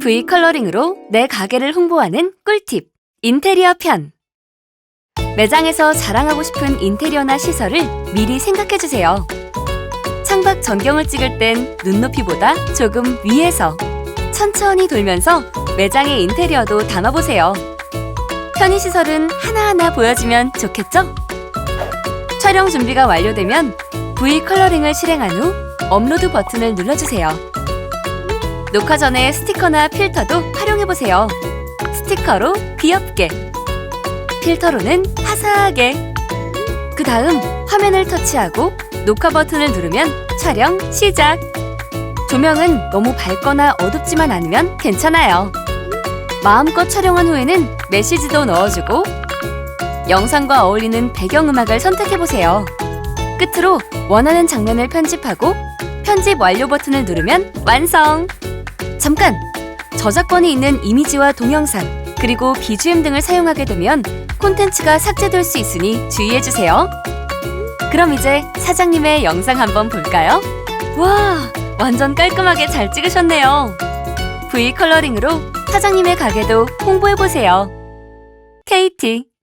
V 컬러링으로 내 가게를 홍보하는 꿀팁 인테리어 편 매장에서 자랑하고 싶은 인테리어나 시설을 미리 생각해 주세요. 창밖 전경을 찍을 땐 눈높이보다 조금 위에서 천천히 돌면서 매장의 인테리어도 담아보세요. 편의시설은 하나하나 보여주면 좋겠죠? 촬영 준비가 완료되면 V 컬러링을 실행한 후 업로드 버튼을 눌러주세요. 녹화 전에 스티커나 필터도 활용해보세요. 스티커로 귀엽게, 필터로는 화사하게. 그 다음 화면을 터치하고 녹화 버튼을 누르면 촬영 시작. 조명은 너무 밝거나 어둡지만 않으면 괜찮아요. 마음껏 촬영한 후에는 메시지도 넣어주고 영상과 어울리는 배경음악을 선택해보세요. 끝으로 원하는 장면을 편집하고 편집 완료 버튼을 누르면 완성! 잠깐! 저작권이 있는 이미지와 동영상, 그리고 BGM 등을 사용하게 되면 콘텐츠가 삭제될 수 있으니 주의해주세요. 그럼 이제 사장님의 영상 한번 볼까요? 와, 완전 깔끔하게 잘 찍으셨네요. V 컬러링으로 사장님의 가게도 홍보해보세요. KT